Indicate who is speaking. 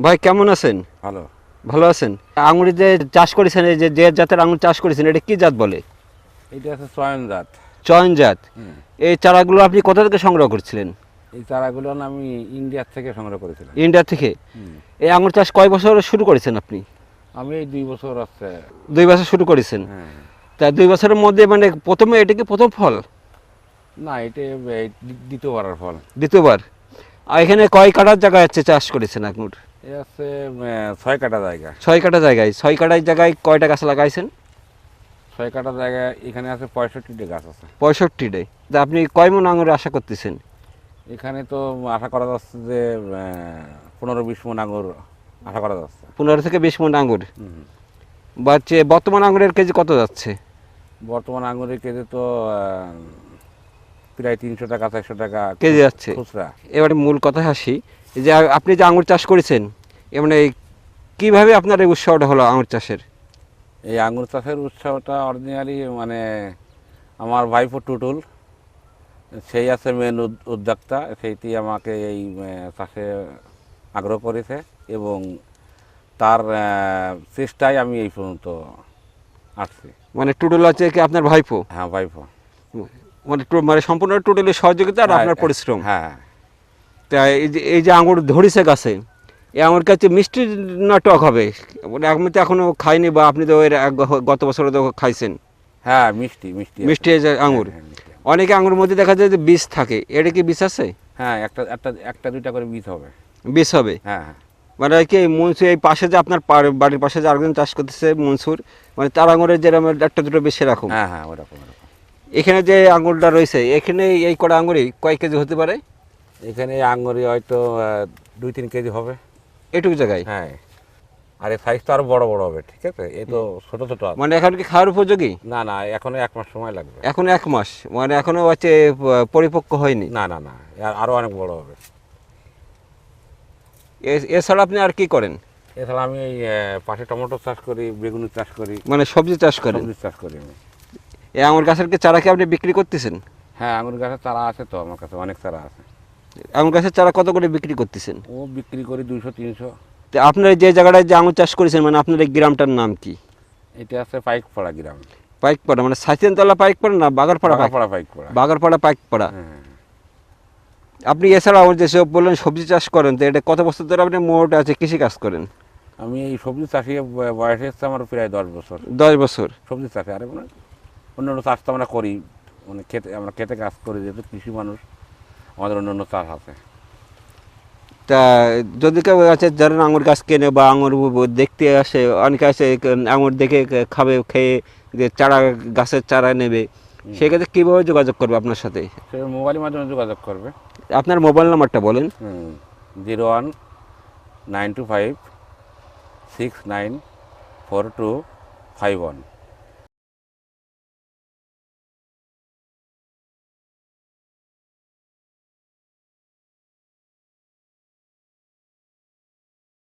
Speaker 1: ভাই কেমন আছেন?
Speaker 2: ভালো।
Speaker 1: ভালো আছেন? আঙুর যে চাষ করেছেন এই যে যে জাতের আঙুর চাষ করেছেন এটা কি জাত বলে?
Speaker 2: এটা আছে চয়ন জাত।
Speaker 1: চয়ন জাত। এই চারাগুলো আপনি কোথা থেকে সংগ্রহ করছিলেন?
Speaker 2: এই চারাগুলো আমি ইন্ডিয়ার থেকে সংগ্রহ করেছিলাম।
Speaker 1: ইন্ডিয়া থেকে? এই আঙুর চাষ কয় বছর শুরু করেছেন আপনি?
Speaker 2: আমি এই দুই বছর আছে
Speaker 1: দুই বছর শুরু করেছেন।
Speaker 2: হ্যাঁ।
Speaker 1: তা দুই বছরের মধ্যে মানে প্রথমে এটা কি প্রথম ফল?
Speaker 2: না এটা এই দ্বি- দ্বিতীয়বারের ফল।
Speaker 1: দ্বিতীয়বার। আর এখানে কয় কাটার জায়গায় আছে চাষ করেছেন আঙুর?
Speaker 2: এ আছে ছয় কাটা জায়গা।
Speaker 1: ছয় কাঠা জায়গায়। ছয় কাঠার জায়গায় কয়টা গাছ লাগাইছেন?
Speaker 2: ছয় কাটা জায়গায় এখানে আছে পঁয়ষট্টিটি গাছ আছে।
Speaker 1: পঁয়ষট্টিটাই তা আপনি কয় মন আঙুর আশা করতেছেন?
Speaker 2: এখানে তো আশা করা যাচ্ছে যে পনেরো বিশ মন আঙুর আশা করা যাচ্ছে।
Speaker 1: পনেরো থেকে বিশ মন আঙুর?
Speaker 2: হুম।
Speaker 1: বা হচ্ছে বর্তমান আঙুরের কেজি কত যাচ্ছে?
Speaker 2: বর্তমান আঙুরের কেজি তো প্রায় তিনশো টাকা চারশো টাকা
Speaker 1: কেজি যাচ্ছে।
Speaker 2: খুচরা।
Speaker 1: এবারে মূল কথা আসি এই যে আপনি যে আঙুর চাষ করেছেন মানে কীভাবে আপনার এই উৎসাহটা হলো আঙুর চাষের?
Speaker 2: এই আঙুর চাষের উৎসাহটা অরিজিনালি মানে আমার ভাইপো টুটুল সেই আছে মেন উদ্যোক্তা সেইটি আমাকে এই চাষে আগ্রহ করেছে এবং তার চেষ্টায় আমি এই পর্যন্ত আসছি।
Speaker 1: মানে টুটুল আছে কি আপনার ভাইপো?
Speaker 2: হ্যাঁ ভাইপো।
Speaker 1: মানে মানে সম্পূর্ণ টুটুলের সহযোগিতা আর আপনার
Speaker 2: হ্যাঁ,
Speaker 1: পরিশ্রম।
Speaker 2: হ্যাঁ।
Speaker 1: তাই এই যে এই যে আঙুর ধরিছে গাছে এই আমার কাছে মিষ্টি না টক হবে। মানে আমি তো এখনও খাইনি বা আপনি তো এর গত বছরে তো খাইছেন।
Speaker 2: হ্যাঁ মিষ্টি মিষ্টি
Speaker 1: মিষ্টি আঙুর।
Speaker 2: হ্যাঁ,
Speaker 1: অনেকে আঙুর মধ্যে দেখা যায় যে বীজ থাকে। এটা কি বীজ আছে?
Speaker 2: হ্যাঁ একটা একটা একটা দুইটা করে বীজ হবে।
Speaker 1: বীজ হবে?
Speaker 2: হ্যাঁ হ্যাঁ।
Speaker 1: মানে কি এই মনসুর এই পাশে যে আপনার বাড়ির পাশে যে আরেকজন চাষ করতেছে মনসুর মানে তার আঙুরের যেরকম একটা দুটো বেশি রাখুন
Speaker 2: হ্যাঁ হ্যাঁ ওরকম
Speaker 1: এখানে যে আঙুরটা রয়েছে এখানে এই কটা আঙুরই কয় কেজি হতে পারে?
Speaker 2: এখানে আঙুরি হয়তো দুই তিন কেজি হবে।
Speaker 1: এটুকু জায়গায়?
Speaker 2: হ্যাঁ। আর এই সাইজ তো আরও বড় বড় হবে ঠিক আছে? এই তো ছোট ছোট
Speaker 1: মানে এখন কি খাওয়ার উপযোগী?
Speaker 2: না না এখনও এক মাস সময় লাগবে।
Speaker 1: এখন এক মাস মানে এখনও হচ্ছে পরিপক্ক হয়নি?
Speaker 2: না না না আর- আরও অনেক বড় হবে।
Speaker 1: এ- এছাড়া আপনি আর কি করেন?
Speaker 2: এছাড়া আমি পাশে টমেটো চাষ করি বেগুনি চাষ করি।
Speaker 1: মানে সবজি চাষ করেন?
Speaker 2: সবজি চাষ করি আমি।
Speaker 1: এই আঙুর গাছের কি চারা কি আপনি বিক্রি করতেছেন?
Speaker 2: হ্যাঁ আঙুর গাছের চারা আছে তো আমার কাছে অনেক চারা আছে।
Speaker 1: আঙুর গাছের চারা কত করে বিক্রি করতেছেন?
Speaker 2: ও বিক্রি করি দুইশো তিনশো।
Speaker 1: তো আপনার যে জায়গাটায় যে আঙুর চাষ করেছেন মানে আপনার এই গ্রামটার নাম কি?
Speaker 2: এটা আছে পাইকপাড়া গ্রাম।
Speaker 1: পাইকপাড়া মানে সাইতেনতলা পাইকপাড়া না বাগারপাড়া পাইক-
Speaker 2: পাড়া পাইকপাড়া।
Speaker 1: বাগারপাড়া পাইকপাড়া।
Speaker 2: হ্যাঁ।
Speaker 1: আপনি এছাড়া আমার যেসব বললেন সবজি চাষ করেন তো এটা কত বছর ধরে আপনি মোট আছে কৃষি কাজ করেন?
Speaker 2: আমি এই সবজি চাষি বয়স হচ্ছে আমার প্রায় দশ বছর।
Speaker 1: দশ বছর।
Speaker 2: সবজি চাষে আরে মানে অন্য অন্য চাষ তো আমরা করি মানে খেতে আমরা খেতে কাজ করি যেহেতু কৃষি মানুষ। আমাদের অন্য অন্য চাষ আছে।
Speaker 1: তা যদি কেউ আছে যারা আঙুর গাছ কেনে বা আঙুর দেখতে আসে অনেকে আসে আঙুর দেখে খাবে খেয়ে যে চারা গাছের চারা নেবে সেক্ষেত্রে কীভাবে যোগাযোগ করবে আপনার সাথে?
Speaker 2: মোবাইলের মাধ্যমে যোগাযোগ করবে।
Speaker 1: আপনার মোবাইল নাম্বারটা বলেন।
Speaker 2: Zero one nine two five six nine four two five one.